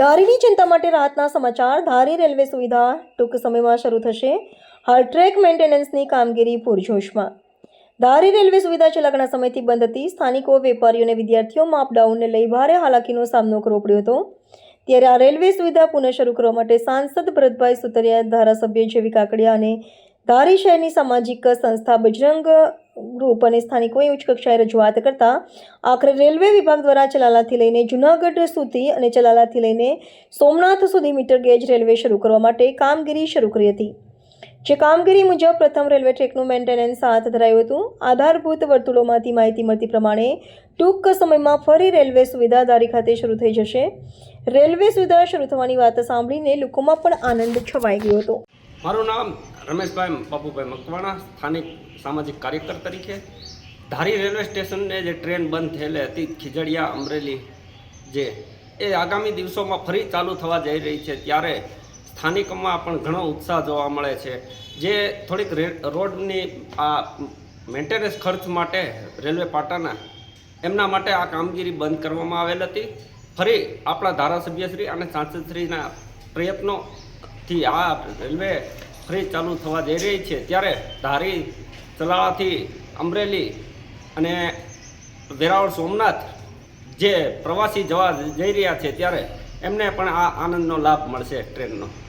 ધારીની ચિંતા માટે રાહતના સમાચાર, ધારી રેલવે સુવિધા ટૂંક સમયમાં શરૂ થશે. હાલ ટ્રેક મેન્ટેનન્સની કામગીરી પૂરજોશમાં. ધારી રેલવે સુવિધા છેલ્લા ઘણા સમયથી બંધ હતી. સ્થાનિકો, વેપારીઓ અને વિદ્યાર્થીઓમાં અપડાઉનને લઈ ભારે હાલાકીનો સામનો કરવો પડ્યો હતો. ત્યારે આ રેલવે સુવિધા પુનઃ શરૂ કરવા માટે સાંસદ ભરતભાઈ સુતરિયા, ધારાસભ્ય જેવી કાકડિયા અને ધારી શહેરની સામાજિક સંસ્થા બજરંગ ગ્રુપ અને સ્થાનિકોએ ઉચ્ચ કક્ષાએ રજૂઆત કરતા આખરે રેલવે વિભાગ દ્વારા ચલાલાથી લઈને જૂનાગઢ સુધી અને ચલાલાથી લઈને સોમનાથ સુધી મીટર ગેજ રેલવે શરૂ કરવા માટે કામગીરી શરૂ કરી હતી. જે કામગીરી મુજબ પ્રથમ રેલવે ટ્રેકનું મેન્ટેનન્સ હાથ ધરાયું હતું. આધારભૂત વર્તુળોમાંથી માહિતી મળતી પ્રમાણે ટૂંક સમયમાં ફરી રેલવે સુવિધા ધારી ખાતે શરૂ થઈ જશે. રેલવે સુવિધા શરૂ થવાની વાત સાંભળીને લોકોમાં પણ આનંદ છવાઈ ગયો હતો. મારું નામ રમેશભાઈ બાપુભાઈ મકવાણા, સ્થાનિક સામાજિક કાર્યકર તરીકે. ધારી રેલવે સ્ટેશનને જે ટ્રેન બંધ થયેલી હતી, ખીજડીયા, અમરેલી, જે, એ આગામી દિવસોમાં ફરી ચાલુ થવા જઈ રહી છે. ત્યારે સ્થાનિકોમાં પણ ઘણો ઉત્સાહ જોવા મળે છે. જે થોડીક રોડની આ મેન્ટેનન્સ ખર્ચ માટે રેલવે પાટાના, એમના માટે આ કામગીરી બંધ કરવામાં આવેલ હતી. ફરી આપણા ધારાસભ્યશ્રી અને સાંસદશ્રીના પ્રયત્નોથી આ રેલવે ફરી ચાલુ થવા જઈ રહી છે. ત્યારે ધારી ચલાળાથી અમરેલી અને વેરાવળ સોમનાથ જે પ્રવાસી જવા જઈ રહ્યા છે, ત્યારે એમને પણ આ આનંદનો લાભ મળશે ટ્રેનનો.